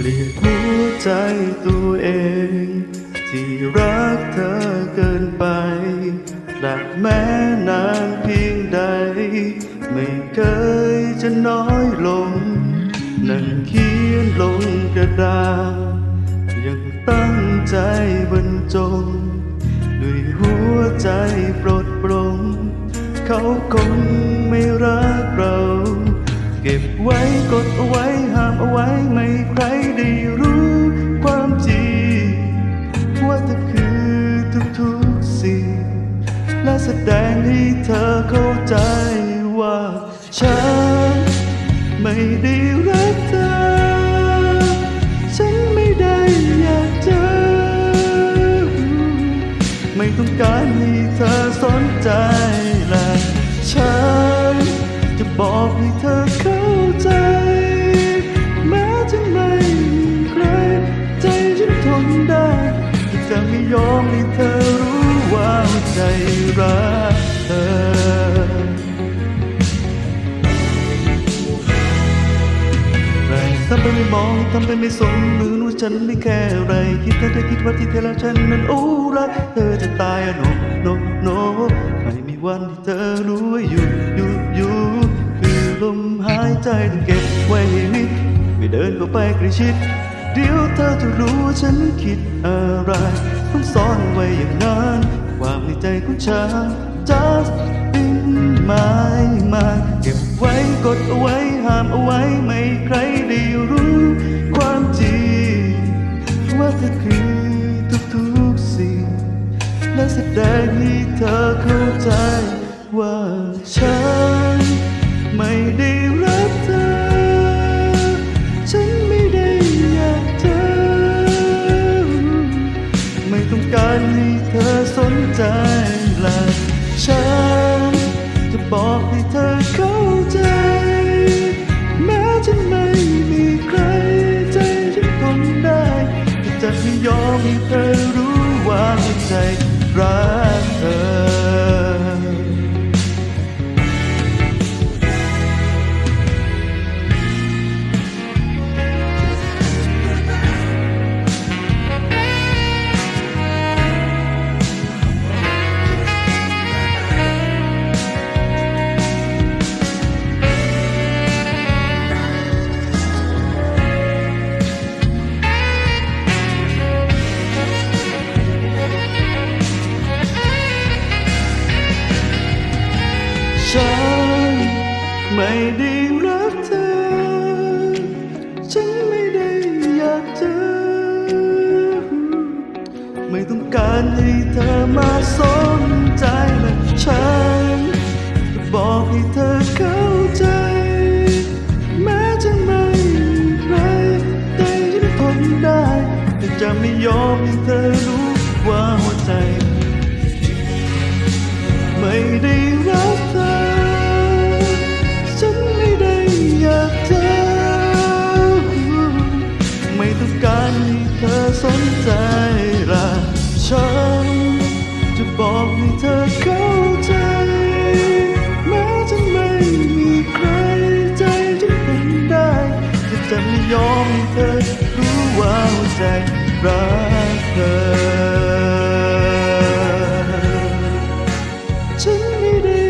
เกลียดหัวใจตัวเอง ที่รักเธอเกินไปและแม้นานเพียงใด ไม่เคยจะน้อยลง นั่งเขียนลงกระดาษยังตั้งใจบรรจง ด้วยหัวใจปลดปลง เขาคงไม่รักเรา เก็บไว้กดไว้ห้ และแสดงให้เธอเข้าใจว่า ฉันไม่ได้รักเธอ ฉันไม่ได้อยากเจอ ไม่ต้องการให้เธอสนใจและฉันจะบอกให้เธอเข้าใจแม้จะไม่ใครใจฉันทนได้ที่จะไม่ยอมให้เธอ รู้ว่าใจรักเธอไรทำไปไม่มองทำไปไม่สนหมือนว่าฉันไม่แค่ไร คิดแต่เธอคิดว่าที่เธอแล้วฉันนั้นโอ้รักเธอจะตายอะโนโนโนไม่มีวันที่เธอรู้ว่าอยู่อยู่อยู่คือลมหายใจต้องเก็บไว้ให้มิดไม่เดินเข้าไปใกล้ชิดเดี๋ยวเธอจะรู้ว่าฉันคิดอะไร ต้องซ่อนไว้อย่างนั้น ความในใจของฉัน just in my mind เก็บไว้กดเอาไว้ห้ามเอาไว้ไม่ใครได้รู้ ความจริง ว่าเธอคือทุกๆสิ่ง และแสดงให้เธอเข้าใจว่าฉัน ไม่ได้รักเธอ เธอสนใจและฉันจะบอกให้เธอเข้าใจ แม้ฉันไม่มีใครใจฉันทนได้แต่จะไม่ยอมให้เธอรู้ว่าใจรัก ไม่ได้รักเธอ ฉันไม่ได้อยากเจอ ไม่ต้องการให้เธอมาสนใจและฉันจะบอกให้เธอเข้า ให้เธอรู้ว่าใจรักเธอฉันไม่ได้